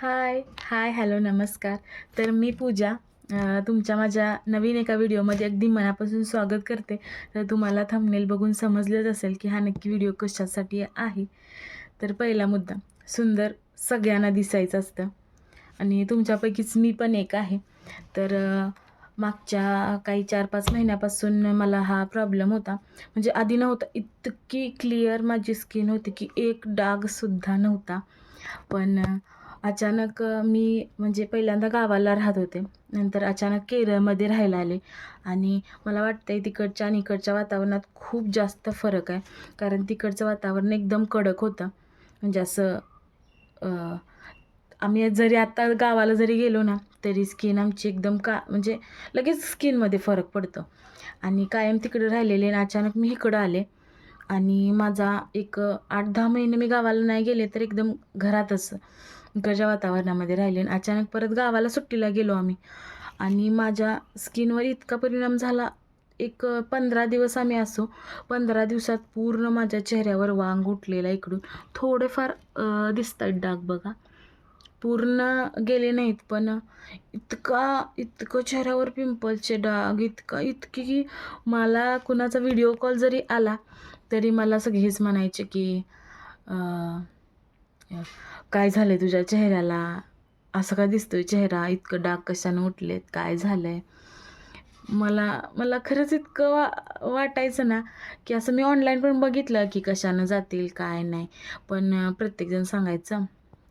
हाय hi hello नमस्कार. तर मी पूजा तुमच्या माझ्या नवीन एका व्हिडिओमध्ये अगदी मनापासून स्वागत करते. तर तुम्हाला थंबनेल बघून समजलंच असेल की हा नक्की व्हिडिओ कशासाठी आहे. तर पहिला मुद्दा सुंदर सगळ्यांना दिसायचं असतं. आणि तुमच्यापैकीच मी पण एक आहे. तर मागच्या काही चार पाच महिन्यापासून मला हा प्रॉब्लेम होता. म्हणजे आधी नव्हता इतकी क्लिअर माझी स्किन होती की एक डागसुद्धा नव्हता. पण अचानक मी म्हणजे पहिल्यांदा गावाला राहत होते. नंतर अचानक केरळमध्ये राहायला आले. आणि मला वाटतं आहे तिकडच्या आणि इकडच्या वातावरणात खूप जास्त फरक आहे. कारण तिकडचं वातावरण एकदम कडक होतं. म्हणजे असं आम्ही जरी आता गावाला जरी गेलो ना तरी स्किन आमची एकदम का म्हणजे लगेच स्किनमध्ये फरक पडतो. आणि कायम तिकडे राहिलेले आणि अचानक मी इकडं आले. आणि माझा एक आठ दहा महिने मी गावाला नाही गेले तर एकदम घरातच. इकडच्या वातावरणामध्ये राहिले आणि अचानक परत गावाला सुट्टीला गेलो आम्ही. आणि माझ्या स्किनवर इतका परिणाम झाला. एक पंधरा दिवस आम्ही असो पंधरा दिवसात पूर्ण माझ्या चेहऱ्यावर वांग उठलेला इकडून. थोडेफार दिसत आहेत डाग बघा. पूर्ण गेले नाहीत पण इतका इतकं चेहऱ्यावर पिंपलचे डाग इतका इतकी की मला कुणाचा व्हिडिओ कॉल जरी आला तरी मला सगळेच म्हणायचे की काय झालं आहे तुझ्या चेहऱ्याला? असं का दिसतोय चेहरा? इतकं डाग कशानं उठलेत? काय झालं आहे मला मला खरंच इतकं वा वाटायचं ना की असं मी ऑनलाईन पण बघितलं की कशानं जातील काय नाही. पण प्रत्येकजण सांगायचं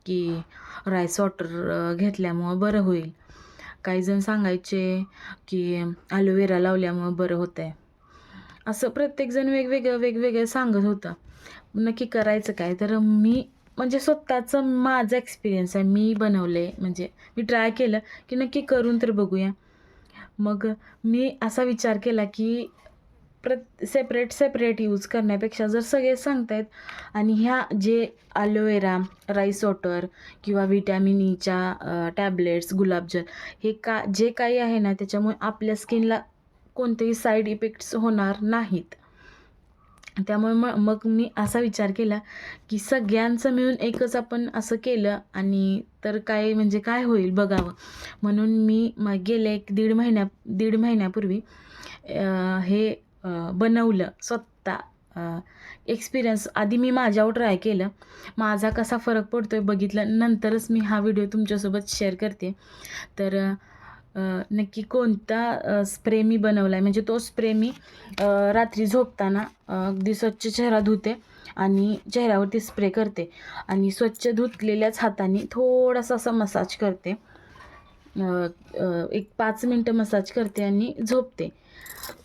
की राईस वॉटर घेतल्यामुळं बरं होईल. काही जण सांगायचे की ॲलोवेरा लावल्यामुळं बरं होतं आहे असं प्रत्येकजण वेगवेगळं वेगवेगळं सांगत होतं. नक्की करायचं काय? तर मी म्हणजे स्वतःचं माझा एक्सपिरियन्स आहे. मी बनवलं आहे म्हणजे मी ट्राय केलं की नक्की करून तर बघूया. मग मी असा विचार केला की प्रत सेपरेट सेपरेट यूज करण्यापेक्षा जर सगळे सांगतायत आणि ह्या जे ॲलोवेरा राईस वॉटर किंवा व्हिटॅमिन ईच्या e टॅबलेट्स गुलाबजल हे का जे काही आहे ना त्याच्यामुळे आपल्या स्किनला कोणतेही साईड इफेक्ट्स होणार नाहीत. त्यामुळे मग मग मी असा विचार केला की सगळ्यांचं मिळून एकच आपण असं केलं आणि तर काय म्हणजे काय होईल बघावं. म्हणून मी मग गेले एक दीड महिन्या दीड महिन्यापूर्वी हे बनवलं स्वतः एक्सपिरियन्स आधी मी माझ्यावर ट्राय केलं. माझा कसा फरक पडतो आहे बघितलं. नंतरच मी हा व्हिडिओ तुमच्यासोबत शेअर करते. तर नक्की कोणता स्प्रे मी बनवला आहे म्हणजे तो स्प्रे मी रात्री झोपताना अगदी स्वच्छ चेहरा धुते आणि चेहऱ्यावरती स्प्रे करते आणि स्वच्छ धुतलेल्याच हाताने थोडासा असा मसाज करते. एक पाच मिनटं मसाज करते आणि झोपते.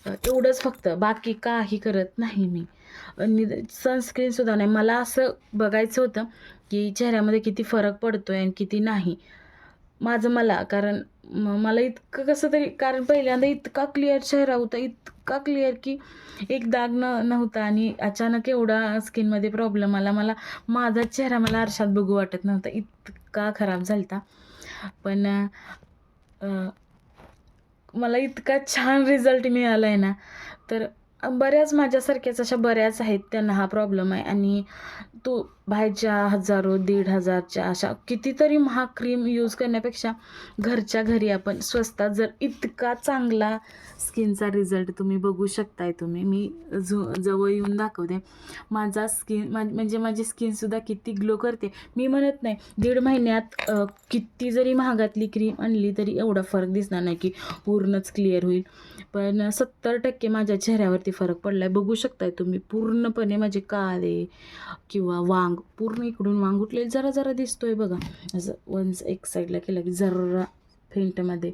एवढंच फक्त. बाकी काही करत नाही मी. सनस्क्रीनसुद्धा नाही. मला असं बघायचं होतं की चेहऱ्यामध्ये किती फरक पडतो आहे आणि किती नाही. माझं मला कारण म- मला इतकं कसं तरी कारण पहिल्यांदा इतका क्लिअर चेहरा होता इतका क्लिअर की एक दाग न नव्हता आणि अचानक एवढा स्किनमध्ये प्रॉब्लेम आला. मला माझा चेहरा मला आरशात बघू वाटत नव्हता. इतका खराब झालता. पण मला इतका छान रिझल्ट मिळाला आहे ना तर बऱ्याच माझ्यासारख्याच अशा बऱ्याच आहेत त्यांना हा प्रॉब्लेम आहे. आणि तो बाहेरच्या हजारो दीड हजारच्या अशा कितीतरी महाग क्रीम यूज करण्यापेक्षा घरच्या घरी आपण स्वस्तात जर इतका चांगला स्किनचा रिझल्ट तुम्ही बघू शकताय तुम्ही. मी जो जवळ येऊन दाखवते. माझा स्किन म्हणजे माझी स्किनसुद्धा किती ग्लो करते. मी म्हणत नाही दीड महिन्यात किती जरी महागातली क्रीम आणली तरी एवढा फरक दिसणार नाही की पूर्णच क्लिअर होईल. पण सत्तर टक्के माझ्या चेहऱ्यावरती फरक पडला आहे बघू शकताय तुम्ही पूर्णपणे माझे काळे किंवा वांग पूर्ण इकडून वांग जरा जरा दिसतोय बघा. असं वन्स एक साईडला केलं की जरा फेंटमध्ये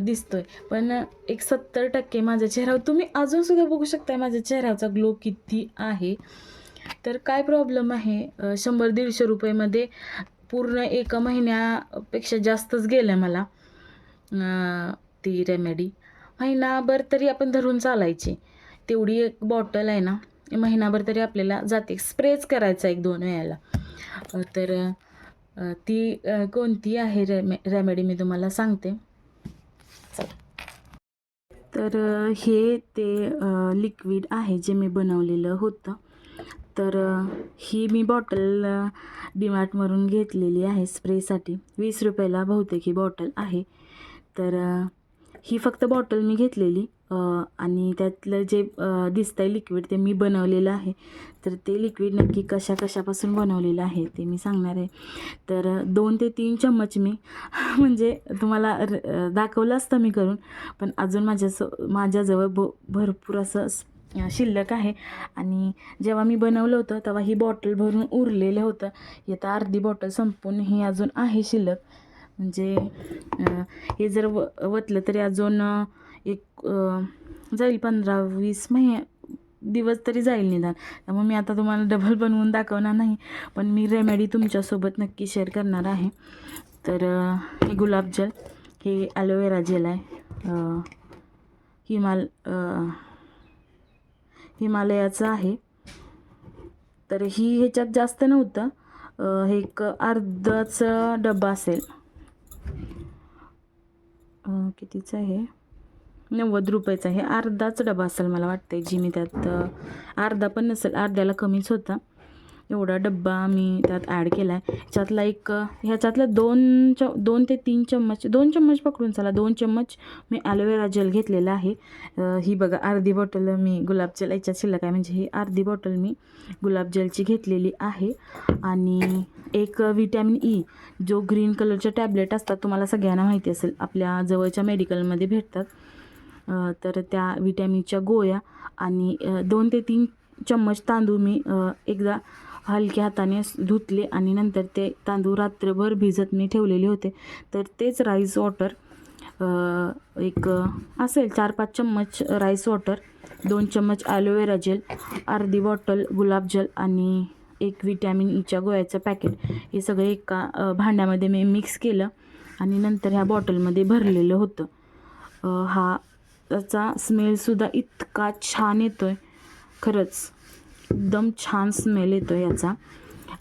दिसतोय. पण एक सत्तर टक्के माझ्या चेहऱ्यावर तुम्ही अजूनसुद्धा बघू शकताय माझ्या चेहऱ्याचा ग्लो किती आहे. तर काय प्रॉब्लेम आहे? शंभर दीडशे रुपयेमध्ये पूर्ण एका महिन्यापेक्षा जास्तच गेलं मला ती रेमेडी महिनाभर तरी आपण धरून चालायची. तेवढी एक बॉटल आहे ना महिनाभर तरी आपल्याला जाते. स्प्रेच करायचा एक दोन वेळाला. तर ती कोणती आहे रेमे रेमेडी मी तुम्हाला सांगते. तर हे ते लिक्विड आहे जे मी बनवलेलं होतं. तर ही मी बॉटल डिमार्टमधून घेतलेली आहे स्प्रेसाठी वीस रुपयाला बहुतेक ही बॉटल आहे. तर ही फक्त बॉटल मी घेतलेली. आणि त्यातलं जे दिसत आहे लिक्विड ते मी बनवलेलं आहे. तर ते लिक्विड नक्की कशा कशापासून बनवलेलं आहे ते मी सांगणार आहे. तर दोन ते तीन चम्मच मी म्हणजे तुम्हाला र- दाखवलं असतं मी करून पण अजून माझ्यास माझ्याजवळ ब भरपूर असं शिल्लक आहे. आणि जेव्हा मी बनवलं होतं तेव्हा ही बॉटल भरून उरलेलं होतं. येता अर्धी बॉटल संपून ही अजून आहे शिल्लक. म्हणजे हे जर व वतलं तरी अजून एक जाईल पंधरा वीस महिने दिवस तरी जाईल निदान. त्यामुळे मी आता तुम्हाला डबल बनवून दाखवणार नाही पण मी रेमेडी तुमच्यासोबत नक्की शेअर करणार आहे. तर हे गुलाबजल हे ॲलोवेरा जेल आहे. हिमाल हिमालयाचं आहे. तर ही ह्याच्यात जास्त नव्हतं. हे एक अर्धाचा डबा असेल. कितीचं आहे? नव्वद रुपयाचा आहे. अर्धाच डबा असेल मला वाटतं जी मी त्यात अर्धा पण नसेल अर्ध्याला कमीच होता. एवढा डब्बा मी त्यात ॲड केला आहे ह्याच्यातला एक ह्याच्यातला दोन च दोन ते तीन चम्मच दोन चम्मच पकडून चला. दोन चम्मच मी ॲलोवेरा जेल घेतलेला आहे. ही बघा अर्धी बॉटल मी गुलाब जेल याच्यात शिल्लक आहे. म्हणजे ही अर्धी बॉटल मी गुलाब जेलची घेतलेली आहे. आणि एक विटॅमिन ई e, जो ग्रीन कलरच्या टॅबलेट असतात तुम्हाला सगळ्यांना माहिती असेल. आपल्या जवळच्या मेडिकलमध्ये भेटतात. तर त्या विटॅमिनच्या गोळ्या आणि दोन ते तीन चम्मच तांदूळ मी एकदा हलक्या हाताने धुतले आणि नंतर ते तांदूळ रात्रभर भिजत मी ठेवलेले होते. तर तेच राईस वॉटर एक असेल चार पाच चम्मच राईस वॉटर दोन चम्मच ॲलोवेरा जेल अर्धी बॉटल गुलाबजल आणि एक विटॅमिन ईच्या e गोळ्याचं पॅकेट हे सगळं एका भांड्यामध्ये मी मिक्स केलं आणि नंतर ह्या बॉटलमध्ये भरलेलं होतं. हा त्याचा स्मेलसुद्धा इतका छान येतो आहे खरंच एकदम छान स्मेल येतो याचा.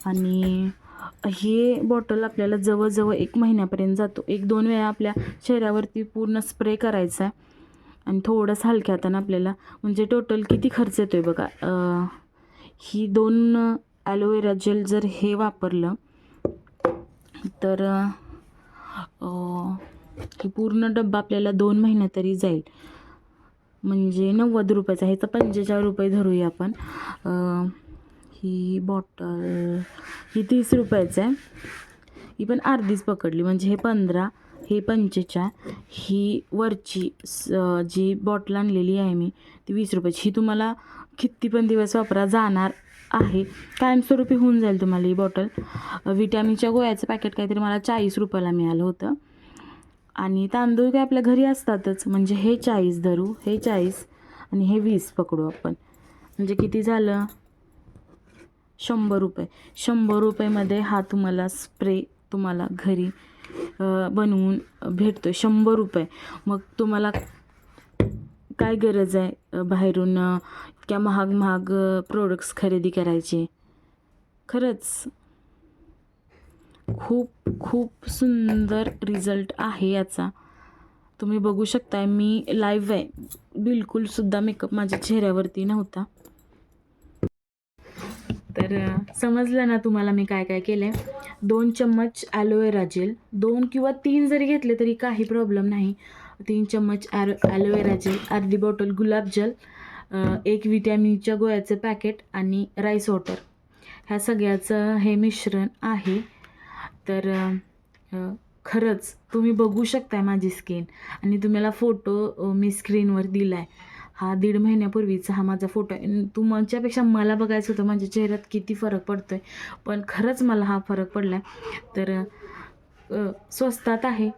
आणि हे बॉटल आपल्याला जवळजवळ एक महिन्यापर्यंत जातो. एक दोन वेळा आपल्या चेहऱ्यावरती पूर्ण स्प्रे करायचा आहे. आणि थोडंसं हलक्या हातानं आपल्याला म्हणजे टोटल किती खर्च येतो आहे बघा ही दोन ॲलोवेरा जेल जर हे वापरलं तर की पूर्ण डब्बा आपल्याला दोन महिने तरी जाईल. म्हणजे नव्वद रुपयाचा ह्याचा पंचेचाळीस रुपये धरूया आपण. ही बॉटल ही तीस रुपयाचं आहे. ही पण अर्धीच पकडली म्हणजे हे पंधरा हे पंचेचाळ ही वरची स- जी बॉटल आणलेली आहे मी ती वीस रुपयाची. ही तुम्हाला किती पण दिवस वापरा जाणार आहे. कायमस्वरूपी होऊन जाईल तुम्हाला ही बॉटल. विटॅमिनच्या गोळ्याचं पॅकेट काहीतरी मला चाळीस रुपयाला मिळालं होतं. आणि तांदूळ काय आपल्या घरी असतातच. म्हणजे हे चाळीस धरू हे चाळीस आणि हे वीस पकडू आपण. म्हणजे किती झालं? शंभर रुपये. शंभर रुपयेमध्ये हा तुम्हाला स्प्रे तुम्हाला घरी बनवून भेटतो आहे शंभर रुपये. मग तुम्हाला काय गरज आहे बाहेरून इतक्या महाग महाग प्रोडक्ट्स खरेदी करायचे? खरंच. खूप खूप सुंदर रिझल्ट आहे याचा. तुम्ही बघू शकताय मी लाईव्ह आहे. बिलकुलसुद्धा मेकअप माझ्या चेहऱ्यावरती नव्हता. तर समजलं ना तुम्हाला मी काय काय केलं आहे दोन चम्मच ॲलोवेरा जेल दोन किंवा तीन जरी घेतले तरी काही प्रॉब्लेम नाही. तीन चम्मच ॲरो ॲलोवेरा जेल अर्धी बॉटल गुलाबजल जल एक विटॅमिनच्या गोळ्याचं पॅकेट आणि राईस वॉटर ह्या सगळ्याचं हे मिश्रण आहे. तर खरंच तुम्ही बघू शकताय माझी स्किन आणि तुम्हाला फोटो मी स्क्रीनवर दिला आहे हा दीड महिन्यापूर्वीचा हा माझा फोटो आहे. तुमच्यापेक्षा मला बघायचं होतं माझ्या चेहऱ्यात किती फरक पडतो आहे पण खरंच मला हा फरक पडला आहे तर स्वस्तात आहे.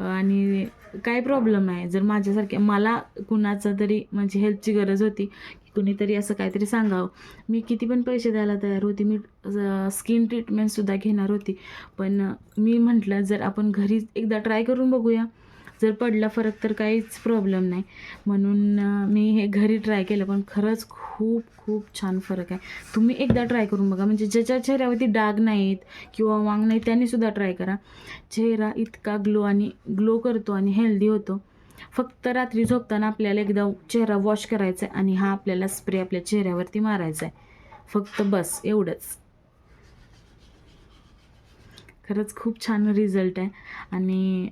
आणि काय प्रॉब्लेम आहे जर माझ्यासारख्या मला कुणाचं तरी म्हणजे हेल्पची गरज होती कुणीतरी असं काहीतरी सांगावं. मी किती पण पैसे द्यायला तयार होती मी स्किन ट्रीटमेंटसुद्धा घेणार होती. पण मी म्हटलं जर आपण घरी एकदा ट्राय करून बघूया जर पडला फरक तर काहीच प्रॉब्लेम नाही. म्हणून मी हे घरी ट्राय केलं पण खरंच खूप खूप छान फरक आहे. तुम्ही एकदा ट्राय करून बघा म्हणजे ज्याच्या चेहऱ्यावरती डाग नाहीत किंवा वांग नाही त्यांनीसुद्धा ट्राय करा. चेहरा इतका ग्लो आणि ग्लो करतो आणि हेल्दी होतो. फक्त रात्री झोपताना आपल्याला एकदा चेहरा वॉश करायचा आहे आणि हा आपल्याला स्प्रे आपल्या चेहऱ्यावरती मारायचा आहे फक्त बस एवढंच. खरंच खूप छान रिझल्ट आहे. आणि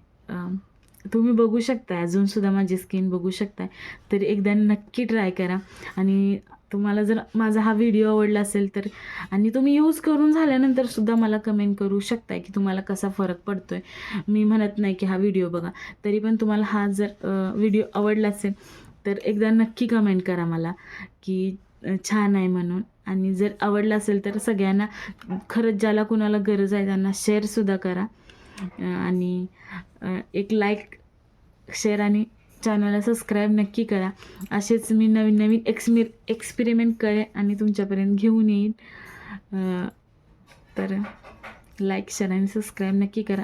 तुम्ही बघू शकता अजूनसुद्धा माझी स्किन बघू शकताय. तरी एकदा नक्की ट्राय करा. आणि तुम्हाला जर माझा हा व्हिडिओ आवडला असेल तर आणि तुम्ही यूज करून झाल्यानंतर सुद्धा मला कमेंट करू शकताय की तुम्हाला कसा फरक पडतो आहे मी म्हणत नाही की हा व्हिडिओ बघा तरी पण तुम्हाला हा जर व्हिडिओ आवडला असेल तर एकदा नक्की कमेंट करा मला की छान आहे म्हणून. आणि जर आवडला असेल तर सगळ्यांना खरंच ज्याला कुणाला गरज आहे त्यांना शेअरसुद्धा करा. आणि एक लाईक शेअर आणि चॅनलला सबस्क्राईब नक्की करा. असेच मी नवीन नवीन एक्समि एक्सपेरिमेंट करेन आणि तुमच्यापर्यंत घेऊन येईन. तर लाईक शेअर आणि सबस्क्राईब नक्की करा.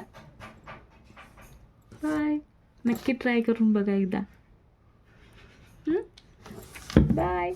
बाय नक्की ट्राय करून बघा एकदा. बाय